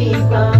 ಸಿರಿನುಡಿಯ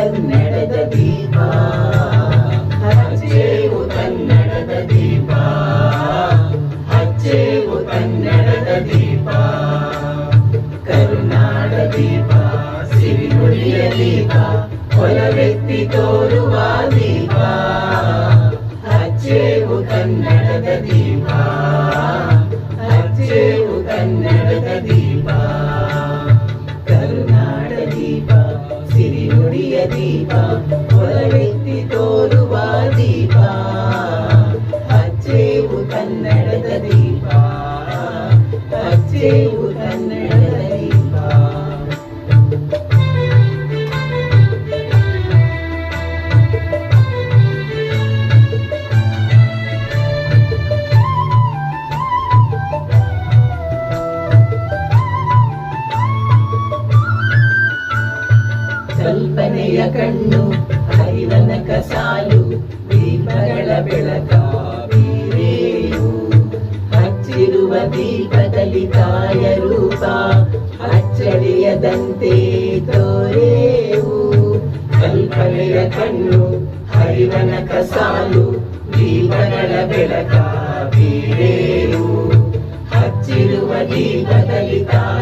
ಕನ್ನಡದ ದೀಪ. ಹಚ್ಚೇವು ಕನ್ನಡದ ದೀಪ. ಹಚ್ಚೇವು ಕನ್ನಡದ ದೀಪ. ಕರುನಾಡ ದೀಪ ಸಿರಿನುಡಿಯ ದೀಪ, ಹೊಲವೆತ್ತಿ ತೋರುವ ದೀಪ. ಹಚ್ಚೇವು ಕನ್ನಡದ ದೀಪ. ಹಚ್ಚೇವು ಕನ್ನಡದ ಕನ್ನಡದ ದೀಪ ಹಚ್ಚೇವು ಕನ್ನಡದ ದೀಪ ಕಲ್ಪನೆಯ ಕಣ್ಣು ಹರಿವನ ಕಸಾಲು ದೀಪಗಳ ಬೆಳಕ. ದೀಪದಲ್ಲಿ ತಾಯ ರೂಪ ಅಚ್ಚಳಿಯದಂತೆ ತೋರೇವು. ಕಲ್ಪನೆಯ ಕಣ್ಣು ಹರಿವನ ಕಸಾಲು ದೀಪಗಳ ಬೆಳಕ ಬೀರೇವು ಹಚ್ಚಿರುವ ದೀಪದಲ್ಲಿ ತಾಯ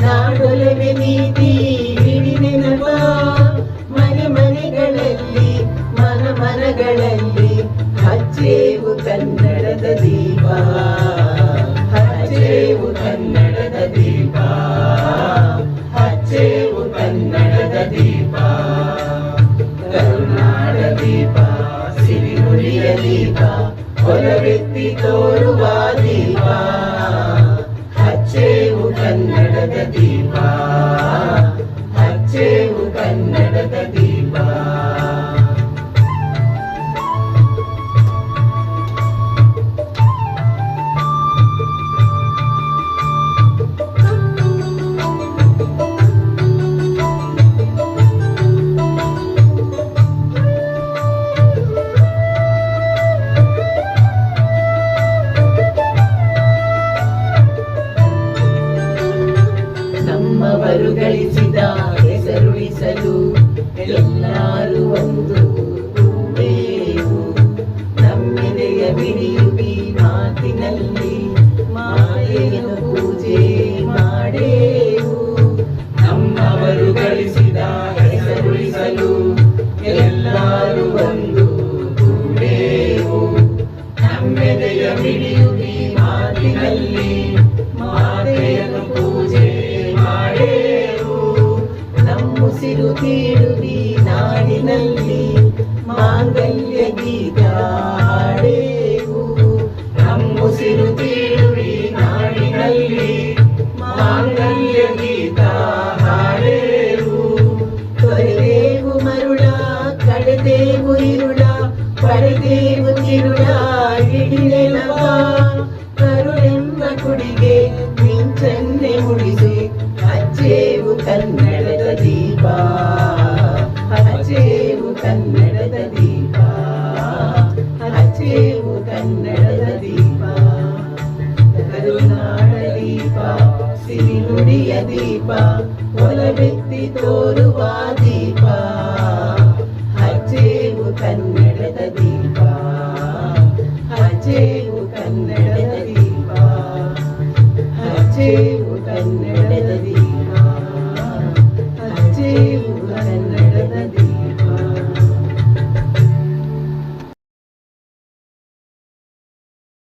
ನಾಡೊಲವೆ ನೀತಿ ಹಿಡಿ ನೆನಪ. ಮನೆ ಮನೆಗಳಲ್ಲಿ, ಮನ ಮನಗಳಲ್ಲಿ, ಹಚ್ಚೇವು ಕನ್ನಡದ ದೀಪ. ಹಚ್ಚೇವು ಕನ್ನಡದ ದೀಪ. ಹಚ್ಚೇವು ಕನ್ನಡದ ದೀಪ. ಕರುನಾಡ ದೀಪ ಸಿರಿನುಡಿಯ ದೀಪ, ಹೊಲವೆತ್ತಿ ತೋರುವ ನಮ್ಮವರು ಗಳಿಸಿದ ಹೆಸರುಳಿಸಲು ಎಲ್ಲ ಕಡೆದೇವು ಇರುಳ ಪಡೆದೇವು ತಿರುಳ ಹಿಡಿಲೆನವ ಕರುಳೆಂಬ ಕುಡಿಗೆ ಮಿಂಚನ್ನೆ ಮುಡಿಸಿ ಹಚ್ಚೇವು ಕನ್ನಡದ ದೀಪ ಹಚ್ಚೇವು ಕನ್ನಡದ ದೀಪ ಹಚ್ಚೇವು ಕನ್ನಡದ ದೀಪ ಕರುನಾಡ ದೀಪ ಸಿರಿನುಡಿಯ ದೀಪ ಒಲವೆತ್ತಿ ತೋರುವ ದೀಪ ti.